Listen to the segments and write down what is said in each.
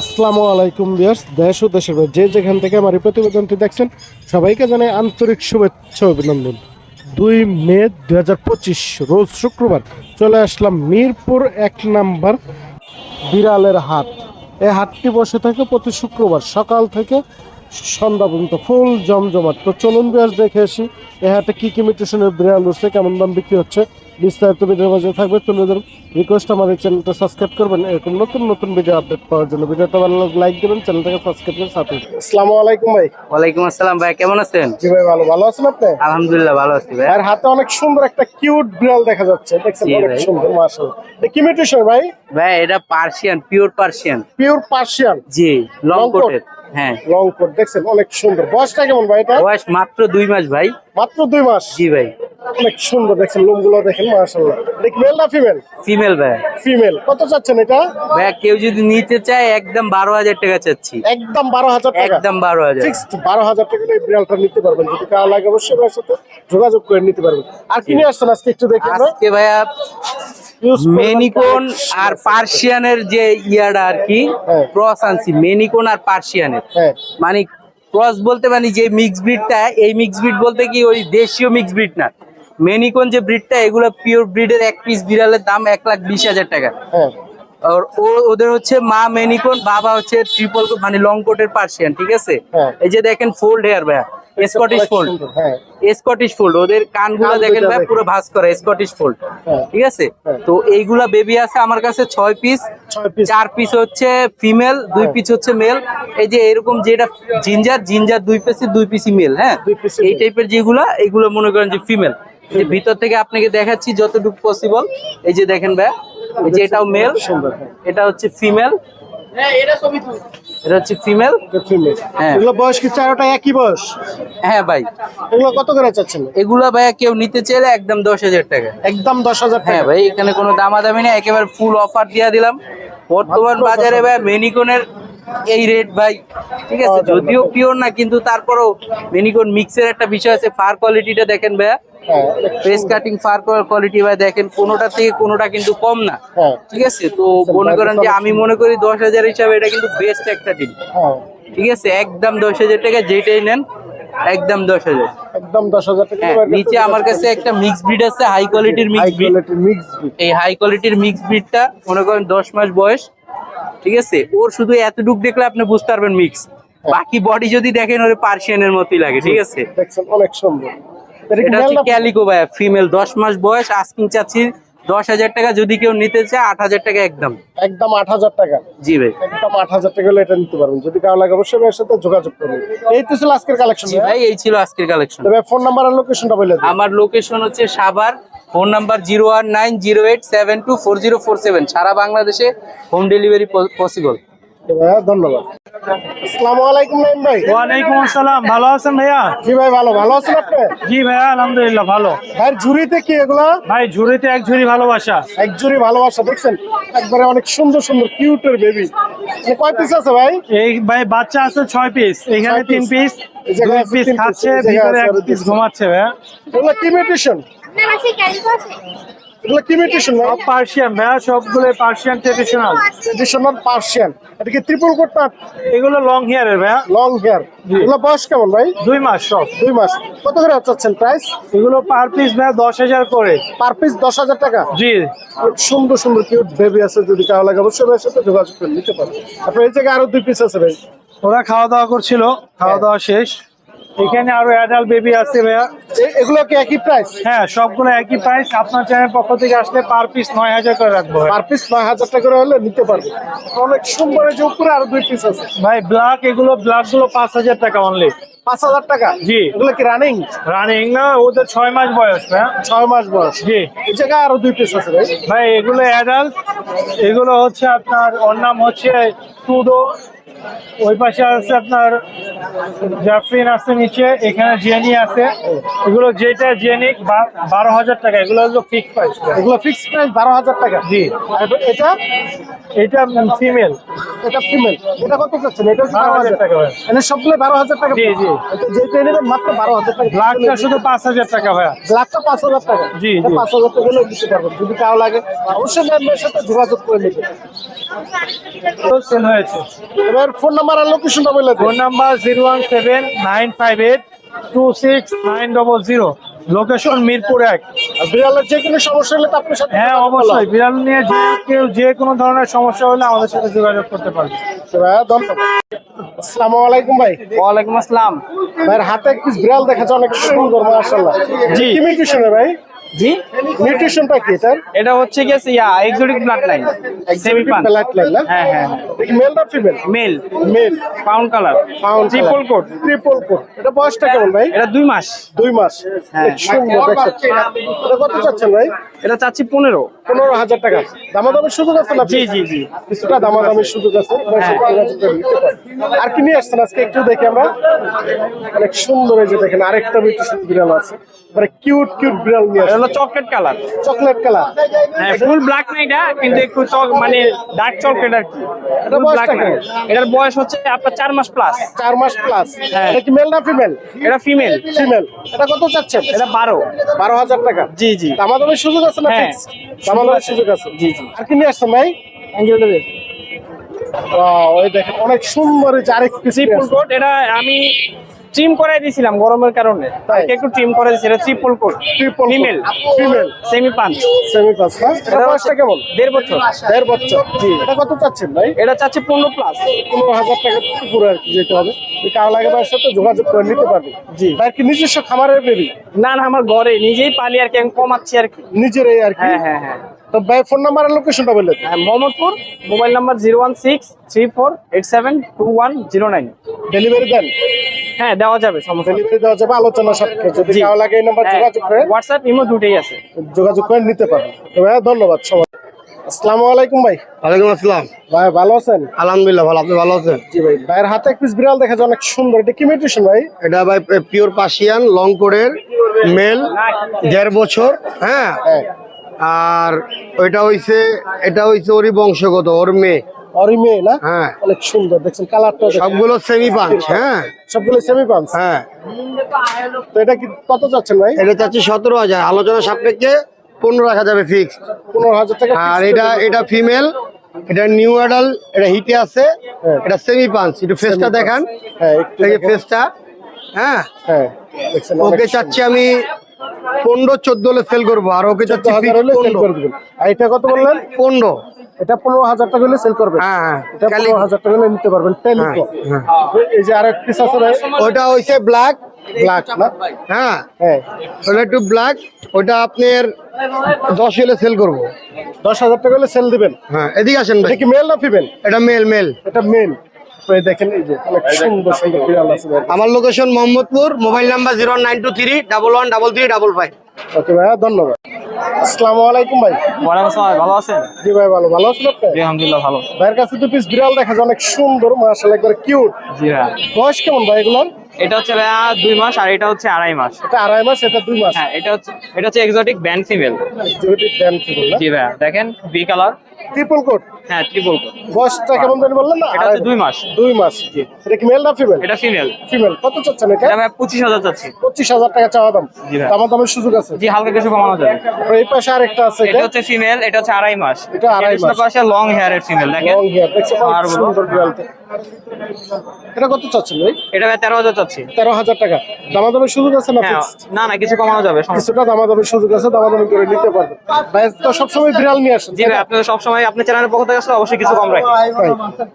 আসসালামু আলাইকুম বিয়ার্স দেশ ও দেশের যে যেখান থেকে আমার এই প্রতিবেদনটি দেখছেন, সবাইকে জানাই আন্তরিক শুভেচ্ছা অভিনন্দন। দুই মে দুই হাজার পঁচিশ, রোজ শুক্রবার চলে আসলাম মিরপুর এক নাম্বার বিড়ালের হাট। এই হাটটি বসে থাকে প্রতি শুক্রবার সকাল থেকে সন্ধ্যা পর্যন্ত ফুল জমজমাট। তো চলুন বিয়াস দেখে আসি এই হাটে কী কী মিউটেশনের বিড়াল উঠছে, কেমন দাম বিক্রি হচ্ছে বিস্তারিত ভিডিওর মাঝে থাকবে। তুলে রিকোয়েস্ট আমাদের চ্যানেলটা সাবস্ক্রাইব করবেন। এরকম নতুন নতুন ভিডিও আপডেট পাওয়ার জন্য ভিডিওটা ভালো লাইক দেবেন চ্যানেলটাকে সাবস্ক্রাইব করে সাথে। আসসালামু আলাইকুম ভাই। ওয়ালাইকুম আসসালাম ভাই কেমন আছেন? জি ভাই ভালো। ভালো আছেন আপনি? আলহামদুলিল্লাহ ভালো আছি ভাই। আর হাতে অনেক সুন্দর একটা কিউট বিড়াল দেখা যাচ্ছে। দেখছেন অনেক সুন্দর মাশাআল্লাহ। এটা কি মিউটেশন ভাই? ভাই এটা Persian pure Persian pure Persian জি লং? কোটের হ্যাঁ। লং কোট দেখছেন অনেক সুন্দর। বয়সটা কেমন ভাই এটা? বয়স মাত্র দুই মাস ভাই। মাত্র দুই মাস? জি ভাই। অনেক সুন্দর দেখছেন লোমগুলো দেখেন মাশাআল্লাহ। এটা মেল না ফিমেল ফিমেল ভাই। ফিমেল কত চাচ্ছেন এটা? ভাই কেউ যদি নিতে চায় একদম বারো হাজার টাকা চাচ্ছি। একদম বারো হাজার টাকা। একদম বারো হাজার। ফিক্সড বারো হাজার টাকা এই বিড়ালটা নিতে পারবেন। যদি কারও লাগে অবশ্যই ভাইয়ের সাথে যোগাযোগ করে নিতে পারবেন। আর কি নিয়ে আসছেন আজকে একটু দেখি আজকে ভাইয়া মেনিকন। আর পার্সিয়ানের যে ইয়াটা আর কি হ্যাঁ। ক্রস আনছি। মেনিকন আর পার্সিয়ানের হ্যাঁ। মানে ক্রস বলতে মানে যে মিক্স ব্রিডটা এই মিক্স ব্রিড বলতে কি ওই দেশীয় মিক্স ব্রিড না? মেনিকন যে ব্রিডটা এগুলো পিওর ব্রিডের এক পিস বিড়ালের দাম এক লাখ বিশ হাজার টাকা। হ্যাঁ। আর ও ওদের হচ্ছে মা মেনিকন বাবা হচ্ছে ট্রিপল মানে লং কোটের পার্সিয়ান ঠিক আছে? হ্যাঁ। এই যে দেখেন ফোল্ড হেয়ার ভাইয়া স্কটিশ ফোল্ড হ্যাঁ। স্কটিশ ফোল্ড ওদের কানগুলো দেখেন ভাই পুরো ভাঁজ করা স্কটিশ ফোল্ড হ্যাঁ। ঠিক আছে। তো এইগুলা বেবি আছে আমার কাছে ছয় পিস চার পিস হচ্ছে ফিমেল দুই। পিস হচ্ছে মেল এই যে এরকম যেটা জিঞ্জার জিঞ্জার দুই পিসি দুই পিসি মেল হ্যাঁ? এই। টাইপের যেগুলা এগুলো মনে করেন যে ফিমেল যে ভিতর থেকে আপনাকে দেখাচ্ছি যতটুকু পসিবল এই যে দেখেন ভাই এই যে এটাও মেল এটা হচ্ছে ফিমেল এটা হচ্ছে ফিমেল হ্যাঁ। এগুলো বয়স কি চারোটা একই বয়স? হ্যাঁ ভাই। এগুলো কত করে চাচ্ছেন? এগুলা ভাইয়া কেউ নিতে চাইলে একদম দশ হাজার টাকা। একদম দশ হাজার হ্যাঁ ভাই এখানে কোনো দামাদামি নেই একেবারে ফুল অফার দিয়ে দিলাম। বর্তমান বাজারে 10,000 ভাই মেনিকনের এই রেট ভাই ঠিক আছে? যদিও পিওর না কিন্তু তারপরও মেনিকন মিক্সের একটা বিষয় আছে ফার কোয়ালিটিটা দেখেন ভাইয়া। কাটিং ফার কোয়ালিটি ভাই দেখেন কোনোটা থেকে কোনোটা কিন্তু কম না। হ্যাঁ। ঠিক আছে? তো মনে করেন যে আমি মনে করি দশ হাজার হিসাবে এটা কিন্তু বেস্ট একটা ডিল হ্যাঁ। ঠিক আছে? একদম দশ হাজার টাকা যেটাই নেন একদম দশ হাজার। একদম দশ হাজার টাকা হ্যাঁ নিচে আমার কাছে একটা মিক্স ব্রিড আছে হাই কোয়ালিটির হাই মিক্স মিক্স এই হাই কোয়ালিটির মিক্স ব্রিডটা মনে করেন দশ মাস বয়স। ঠিক আছে? ওর শুধু এতটুক দেখলে আপনি বুঝতে পারবেন মিক্স বাকি বডি যদি দেখেন ওর পার্সিয়ানের মতোই লাগে ঠিক আছে? অনেক সুন্দর। এটা হচ্ছে ক্যালিকো ভাইয়া ফিমেল দশ মাস বয়স আস্কিং চাচ্ছি দশ হাজার টাকা যদি কেউ নিতে চায় আট হাজার টাকা একদম। একদম আট হাজার টাকা। জি ভাই। একদম আট হাজার টাকা হলে এটা নিতে পারবেন। যদি কারও লাগে অবশ্যই ভাইয়ের সাথে যোগাযোগ করবেন। এই তো ছিল আজকের কালেকশন ভাই এই ছিল আজকের কালেকশন তবে ফোন নাম্বার আর লোকেশনটা বলে আমার লোকেশন হচ্ছে Savar phone number zero one nine zero eight seven two four zero four seven সারা বাংলাদেশে হোম ডেলিভারি পসিবল ধন্যবাদ। আসসালামু আলাইকুম নাইম ভাই। ওয়ালাইকুম আসসালাম ভালো আছেন ভাইয়া? জি ভাই ভালো। ভালো আছেন আপনি? জি ভাইয়া আলহামদুলিল্লাহ ভালো। ভাইয়ের ঝুড়িতে কি এগুলা? ভাই ঝুড়িতে এক ঝুড়ি ভালোবাসা। এক ঝুড়ি ভালোবাসা দেখছেন? একবারে অনেক সুন্দর সুন্দর কিউটের বেবি কয় পিস আছে ভাই? এই ভাই বাচ্চা আছে ছয় পিস এখানে তিন পিস দুই পিস খাচ্ছে ভিতরে এক পিস ঘুমাচ্ছে ভাইয়া। এগুলো কি ক্যালিকো আছে? এগুলো কি মিউটেশন সব পার্সিয়ান ভাইয়া সবগুলো পার্সিয়ান ট্রেডিশনাল ট্রেডিশনাল পার্সিয়ান এটা কি ট্রিপল কোট না এগুলো লং হেয়ারের ভাইয়া। লং হেয়ার এগুলো বয়স কেমন ভাই? দুই মাস সব। দুই মাস। কত করে চাচ্ছেন প্রাইস এগুলো পার পিস ভাইয়া দশ হাজার করে। পার পিস দশ হাজার টাকা? জি। সুন্দর সুন্দর কিউট বেবি আছে যদি কারও লাগে অবশ্যই ভাইয়ের সাথে যোগাযোগ করে নিতে পারেন। আপনার এই জায়গায় আরও দুই পিস আছে ভাই। ওরা খাওয়া দাওয়া করছিল খাওয়া দাওয়া শেষ। এখানে আরও অ্যাডাল্ট বেবি আছে ভাইয়া। এগুলো কি একই প্রাইস হ্যাঁ সবগুলো একই প্রাইস আপনার চ্যানেল পক্ষ থেকে আসলে পার পিস নয় হাজার করে রাখব পার পিস নয় হাজার টাকা করে হলে নিতে পারবে। অনেক সুন্দর যে উপরে আরও দুই পিস আছে। ভাই ব্ল্যাক এগুলো ব্ল্যাকগুলো পাঁচ হাজার টাকা অনলি পাঁচ হাজার টাকা? জি। এগুলো কি রানিং রানিং না ওদের ছয় মাস বয়স ভাইয়া ছয় মাস বয়স। জি। এই জায়গায় আরও দুই পিস আছে ভাই। ভাই এগুলো অ্যাডাল্ট এগুলো হচ্ছে আপনার ওর নাম হচ্ছে টুডো ওই পাশে আছে আপনার জাফরিন আছে নিচে এখানে জেনি আছে। এগুলো যেটা জেনিক বারো হাজার টাকা এগুলো হলো ফিক্স প্রাইস এগুলো ফিক্সড প্রাইস বারো হাজার টাকা। জি। এটা? এটা ফিমেল এটা ফিমেল এটা কত চাচ্ছেন? এটা বারো হাজার টাকা ভাইয়া সবগুলো বারো হাজার টাকা জি, জি। যেটা নেবেন মাত্র বারো হাজার টাকা। ব্ল্যাকটা শুধু পাঁচ হাজার টাকা ভাইয়া ব্ল্যাকটা পাঁচ হাজার টাকা। জি। পাঁচ হাজার টাকা হলেও দিতে পারবেন। যদি কারও লাগে অবশ্যই ম্যামের সাথে যোগাযোগ করে নেবেন। সেল হয়েছে। এবার ফোন নাম্বার আর লোকেশনটা বলে phone number zero one seven nine five eight two six nine double zero location Mirpur এক। বিড়ালের যে কোনো সমস্যা হলে তো আপনার সাথে হ্যাঁ অবশ্যই। বিড়াল নিয়ে যে কেউ যে কোনো ধরনের সমস্যা হলে আমাদের সাথে যোগাযোগ করতে পারবে। ধন্যবাদ। আসসালামু আলাইকুম ভাই। ওয়ালাইকুম আসসালাম। ভাইয়ের হাতে এক পিস বিড়াল দেখা যায় অনেক সুন্দর মাশাআল্লাহ। জি। কি নিউট্রিশনে ভাই? জি? নিউট্রিশনটা কি এটার? এটা হচ্ছে গেছে yeah exotic blood line semi punch palette line না? হ্যাঁ হ্যাঁ দেখি মেল না female male male pound colour found triple coat triple coat এটা বয়সটা কেমন ভাই? এটা দুই মাস। দুই মাস। হ্যাঁ। সুন্দর দেখছেন? এটা কত চাচ্ছেন ভাই? এটা চাচ্ছি পনেরো। পনেরো হাজার টাকা। দামাদামের সুযোগ আছে না জি জি জি। কিছুটা দামাদামের সুযোগ আছে। হ্যাঁ। আর কি নিয়ে আসছেন আজকে একটু দেখি আমরা? অনেক সুন্দর এই যে দেখেন আরেকটা মিউটেশন বিড়াল আছে। মানে কিউট কিউট বিড়াল নিয়ে আসছে হলো চকলেট কালার চকলেট কালার হ্যাঁ ফুল ব্ল্যাক না এটা কিন্তু একটু চক মানে ডার্ক চকলেট আর কি? এটার বয়স হচ্ছে আপনার চার মাস প্লাস চার মাস প্লাস হ্যাঁ। এটা কি মেল না ফিমেল এটা ফিমেল ফিমেল এটা কত চাচ্ছেন? এটা বারো। বারো হাজার টাকা। জি জি। দামাদামের সুযোগ আছে না হ্যাঁ। ফিক্স দামাদামের সুযোগ আছে। জি জি। আর কি নিয়ে আসছেন ভাই? অ্যাঞ্জেল দেবে দেখেন অনেক সুন্দর এটা আমি ট্রিম করাই দিয়েছিলাম গরমের কারণে। তাই? একটু ট্রিম করে এটা triple coat triple female female semi punch semi না? এটা বয়সটা কেমন? দেড় বছর। দেড় বছর জি। এটা কত চাচ্ছেন ভাই? এটা চাচ্ছে পনেরো প্লাস পনেরো হাজার টাকা পুরো আর কি যেতে হবে। যদি কারও লাগে ভাইয়ের সাথে যোগাযোগ করে নিতে পারবে। জি। ভাই কি নিজস্ব খামারের বেবি না না আমার ঘরে। নিজেই পালি আর কি আমি কমাচ্ছি আর কি। নিজের এই আর কি? হ্যাঁ হ্যাঁ হ্যাঁ। তো ভাই ফোন নাম্বার আর লোকেশনটা বলে হ্যাঁ, Mohammadpur mobile number zero one six three four eight seven two one zero nine. Delivery দেন। হ্যাঁ দেওয়া যাবে সমস্যা নেই। ডেলিভারি দেওয়া যাবে আলোচনা সাপেক্ষে। যদি জি। লাগে এই নাম্বার হ্যাঁ, যোগাযোগ করে হোয়াটসঅ্যাপ ইমো দুটেই আছে। যোগাযোগ করে নিতে পারবেন। তো ভাইয়া ধন্যবাদ সবাই। আসসালামু আলাইকুম ভাই। ওয়ালাইকুম আসসালাম। ভাই ভালো আছেন? আলহামদুলিল্লাহ ভালো। আপনি ভালো আছেন? জি ভাই। ভাইয়ের হাতে এক পিস বিড়াল দেখা যায় অনেক সুন্দর। এটা কি মিউটেশন ভাই? এটা ভাই পিওর পাশিয়ান লং কোডের মেল দেড় বছর। হ্যাঁ। হ্যাঁ। আর ওইটা হইছে এটা হইছে ওরই বংশগত ওর মেয়ে। অরি মেয়ে না? হ্যাঁ। অনেক সুন্দর দেখছেন কালারটা সবগুলো সেমি পাঞ্চ হ্যাঁ। সবগুলো সেমি পাঞ্চ হ্যাঁ। তো এটা কি কত চাচ্ছেন ভাই? এটা চাচ্ছি সতেরো হাজার। আলোচনা সাপেক্ষে পনেরো রাখা যাবে ফিক্সড পনেরো হাজার টাকা আর এটা এটা ফিমেল এটা নিউ অ্যাডাল এটা হিটে আছে হ্যাঁ। এটা সেমি পাঞ্চ একটু ফেসটা দেখান। হ্যাঁ। ফেসটা হ্যাঁ। হ্যাঁ ওকে চাচ্ছি আমি পনেরো চোদ্দ হলে সেল করব আর ওকে চাচ্ছি সুন্দর। 10,000 হলে সেল করে দিবেন। আর এটা কত বললেন? পনেরো। এটা পনেরো হাজার টাকা হলে সেল করবেন। হ্যাঁ হ্যাঁ। এটা পনেরো হাজার টাকা হলে নিতে পারবেন। টেলিকো হ্যাঁ, এই যে পিস আছে ওটা হইছে ব্ল্যাক ব্ল্যাক না? হ্যাঁ। হ্যাঁ। ওটা একটু ব্ল্যাক ওটা আপনার দশ হলে সেল করব। দশ হাজার টাকা হলে সেল দিবেন। হ্যাঁ এদিকে আসেন ভাই। কি মেল না ফিমেল এটা মেল মেল এটা মেল দেখেন এই যে অনেক সুন্দর সুন্দর বিড়াল আছে আমার location Mohammadpur mobile number zero nine two three double one double three double five okay ভাইয়া ধন্যবাদ। আসসালামু আলাইকুম ভাই। ওয়ালাইকুম আসসালাম ভালো আছেন? জি ভাই ভালো। ভালো আছেন আপনি? জি আলহামদুলিল্লাহ ভালো। ভাইয়ের কাছে দু পিস বিড়াল দেখা যায় অনেক সুন্দর মাশাআল্লাহ একবার কিউট জি ভাইয়া। বয়স কেমন ভাই এগুলো এটা হচ্ছে ভাইয়া দুই মাস আর এটা হচ্ছে আড়াই মাস। এটা আড়াই মাস এটা দুই মাস। হ্যাঁ এটা হচ্ছে এটা হচ্ছে এক্সোটিক ব্যান্ড ফিমেল যেহেতু ড্যাম ফিমেল জি ভাইয়া দেখেন বি কালার ট্রিপল কোট হ্যাঁ ট্রিপল কোট বয়সটা কেমন জানি বললেন না? এটা দুই মাস। দুই মাস এটা কি মেল না ফিমেল এটা ফিমেল ফিমেল কত চাচ্ছেন এটা? চাচ্ছি। পঁচিশ হাজার টাকা চাওয়া দাম। দামের সুযোগ আছে। জি হালকা কিছু কমানো যাবে। এই পাশে আরেকটা আছে এটা হচ্ছে ফিমেল এটা হচ্ছে আড়াই মাস। এটা আড়াই মাস। পাশে লং হেয়ারের ফিমেল দেখেন। লং হেয়ার দেখছেন আর সুন্দর বিড়ালটা এটা কত চাচ্ছেন ভাই? এটা ভাই তেরো হাজার চাচ্ছি। তেরো হাজার টাকা। দামা দামের সুযোগ আছে না হ্যাঁ না না কিছু কমানো যাবে কিছুটা দামা দামের সুযোগ আছে দামা দামি করে নিতে পারবেন ভাই তো সবসময় বিড়াল নিয়ে আসেন জি ভাই আপনাদের সবসময় আপনার চ্যানেলের পক্ষ থেকে আসলে অবশ্যই কিছু কম রাখি।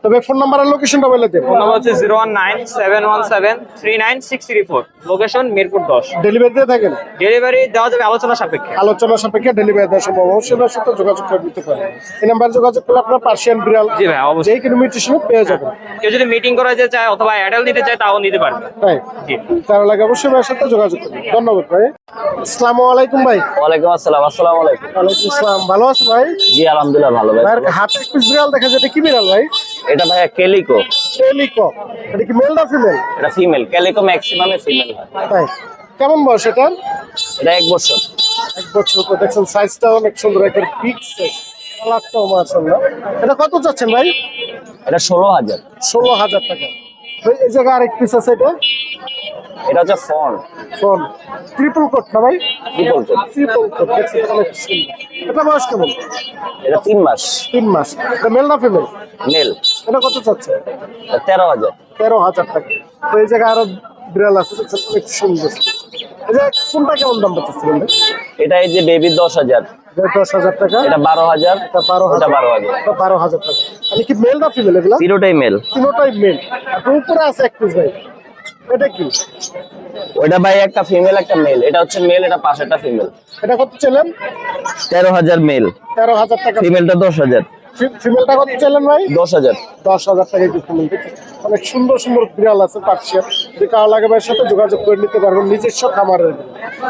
তবে ফোন নাম্বার আর লোকেশনটা বলে দেন ফোন নাম্বার হচ্ছে zero one nine seven one seven three nine six three four. Location Mirpur দশ। ডেলিভারি দিয়ে থাকেন? ডেলিভারি দেওয়া যাবে আলোচনা সাপেক্ষে। আলোচনা সাপেক্ষে ডেলিভারি দেওয়া সম্ভব। অবশ্যই আপনার সাথে যোগাযোগ করে দিতে পারেন। এই নাম্বার যোগাযোগ করলে আপনার পার্সিয়ান বিড়াল জি ভাই অবশ্যই। যেই কোনো মিউটেশনে পেয়ে যাবেন। কেউ যদি মিটিং করা যেতে চায় অথবা অ্যাডাল নিতে চায় তাও নিতে পারবে। তাই? জি। তার লাগে অবশ্যই ভাইয়ের সাথে যোগাযোগ করবেন ধন্যবাদ ভাই। আসসালামু আলাইকুম ভাই। ওয়ালাইকুম আসসালাম আসসালামু আলাইকুম। ওয়ালাইকুম আসসালাম। ভালো আছো ভাই? জি আলহামদুলিল্লাহ ভালো ভাই আর হাতে একটু বিড়াল দেখা যায় এটা কি বিড়াল ভাই? এটা ভাই ক্যালিকো ক্যালিকো এটা কি মেল না ফিমেল এটা ফিমেল ক্যালিকো ম্যাক্সিমামে ফিমেল হয়। কেমন বয়স এটা? এটা এক বছর। এক বছর দেখছেন সাইজটা অনেক সুন্দর একটা পিক সাইজ কালারটাও মাশাআল্লাহ। এটা কত চাচ্ছেন ভাই? এটা ষোলো হাজার। ষোলো হাজার টাকা। ভাই, এই জায়গায় আরেক পিস আছে এটা। এটা হচ্ছে ফোন। ফোন। ট্রিপল কোট না ভাই? ট্রিপল কোট ট্রিপল কোট দেখছেন অনেক সুন্দর এটা বয়স কেমন? এটা তিন মাস। তিন মাস। এটা মেল না ফিমেল মেল এটা কত চাচ্ছে? তেরো হাজার। তেরো হাজার টাকা। তো এই জায়গায় আরও বিড়াল আছে অনেক সুন্দর। যে কোনটা কেমন দাম পাচ্ছে এটা এই যে বেবি দশ হাজার। দশ হাজার টাকা। এটা বারো হাজার। এটা বারো হাজার। বারো হাজার। বারো হাজার টাকা। মানে কি মেল না ফিমেল এগুলা? তিনোটাই মেল তিনোটাই মেল আর উপরে আছে এক পিস ভাই। এটা কি? ওটা ভাই একটা ফিমেল একটা মেল এটা হচ্ছে মেল এটা পাশেরটা ফিমেল এটা কত তেরো হাজার মেল তেরো হাজার টাকা। ফিমেলটা দশ হাজার। ফিমেলটা কত চাইলেন ভাই? দশ হাজার। দশ হাজার টাকা কি ফিমেল অনেক সুন্দর সুন্দর বিড়াল আছে পার্সিয়ান যদি কারও লাগে ভাইয়ের সাথে যোগাযোগ করে নিতে পারবেন নিজস্ব খামারের।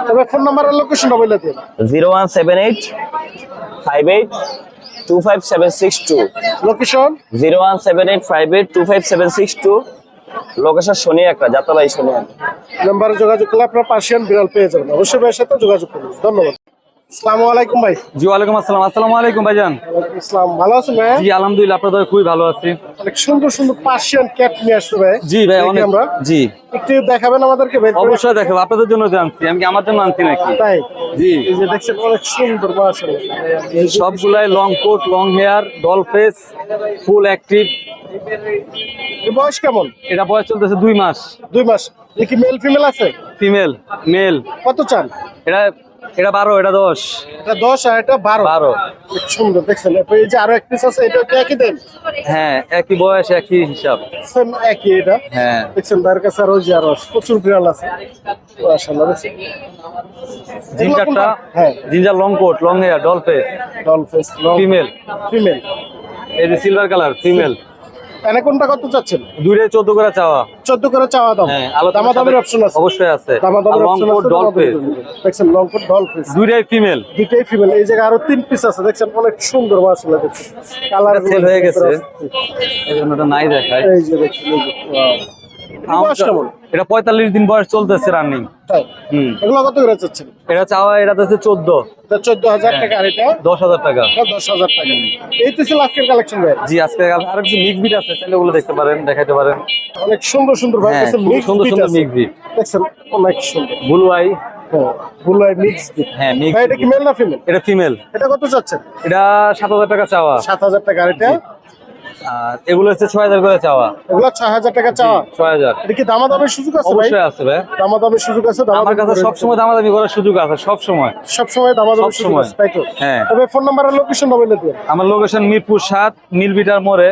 তবে ফোন নাম্বারের লোকেশনটা বলে দিন। Zero one seven eight five eight two five seven six two. Location zero one seven eight five eight two five seven six two. Location শনি একটা যাতলাই শনি একটা নাম্বারে যোগাযোগ করলে আপনার পার্সিয়ান বিড়াল পেয়ে যাবেন। অবশ্যই ভাইয়ের সাথে যোগাযোগ করুন। ধন্যবাদ। আসসালামু আলাইকুম ভাই। জি ওয়ালাইকুম আসসালাম। আসসালামু আলাইকুম ভাইজান। ওয়ালাইকুম আসসালাম। ভালো আছেন ভাই? জি আলহামদুলিল্লাহ আপনাদের খুবই ভালো আছি। অনেক সুন্দর সুন্দর পার্সিয়ান ক্যাট নিয়ে আসছে ভাই। জি ভাই অনেক আমরা। জি। একটু দেখাবেন আমাদেরকে ভাই অবশ্যই দেখাবো। আপনাদের জন্য জানছি আমি কি আমার জন্য আনছি নাকি? তাই? জি। এই যে দেখছেন অনেক সুন্দর মাশাআল্লাহ সবগুলাই long coat long hair doll face full active বয়স কেমন? এটা বয়স চলতেছে দুই মাস। দুই মাস। কি মেল ফিমেল আছে? ফিমেল মেল কত চান? এটা এটা বারো এটা দশ। এটা দশ আর এটা বারো। বারো। সুন্দর দেখছেন? এই যে আরও এক পিস আছে এটা একই দেন? হ্যাঁ একই বয়স একই হিসাব। সেম একই এটা? হ্যাঁ। দেখছেন তার কাছে আরও যে আরও প্রচুর বিড়াল আছে। মাশাআল্লাহ দেখছেন? জিঞ্জারটা হ্যাঁ। Ginger long coat long hair doll face. Doll face female. Female. এই যে সিলভার কালার ফিমেল। এনে কোনটা কত চাচ্ছেন? দুইটা চোদ্দ করে চাওয়া। চোদ্দ করে চাওয়া দাম। হ্যাঁ দামা দামের অপশন আছে। অবশ্যই আছে। দামা দামের অপশন আছে ডল দামাদামি ফেস করে দেখছেন লং কোট ডল ফেস দুইটাই ফিমেল দুইটাই ফিমেল এই জায়গায় আরও তিন পিস আছে। দেখছেন অনেক সুন্দর মাশাআল্লাহ দেখছেন। কালার সেল হয়ে গেছে। এই জন্য নাই দেখায়। এই যে দেখুন। এটা পঁয়তাল্লিশ দিন বয়স চলতেছে রানিং এগুলো কত করে চাচ্ছেন এটা চাওয়া এটা হচ্ছে চোদ্দ। চোদ্দ হাজার টাকা আর এটা? দশ হাজার টাকা। দশ হাজার টাকা। এই তো ছিল আজকের কালেকশন ভাই। জি আজকে আর কিছু মিক্স বিট আছে চাইলে ওগুলো দেখতে পারেন দেখাতে পারেন। অনেক সুন্দর সুন্দর ভাই। হ্যাঁ, মিক্স সুন্দর বিট সুন্দর দেখছেন অনেক সুন্দর। ব্লু আই হ্যাঁ মিক্স হ্যাঁ মিক্স এটা কি মেল না ফিমেল এটা ফিমেল এটা কত চাচ্ছেন? এটা সাত হাজার টাকা চাওয়া। সাত হাজার টাকা আর এটা? আর এগুলো হচ্ছে ছয় হাজার করে চাওয়া। এগুলো ছয় হাজার টাকা চাওয়া। ছয় হাজার। এটা কি দামা দামের সুযোগ আছে অবশ্যই আছে ভাই। দামা দামের সুযোগ আছে আমার কাছে সবসময় দামাদামি করার সুযোগ আছে সবসময়। সবসময় দামা দামের সুযোগ আছে তাই তো? হ্যাঁ। তবে ফোন নাম্বার আর লোকেশনটা বলে দিন আমার লোকেশন মিরপুর সাত নীলবিটার মোড়ে।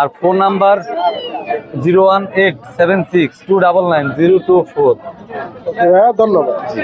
আর phone number zero one eight seven six two double nine zero two four. ধন্যবাদ।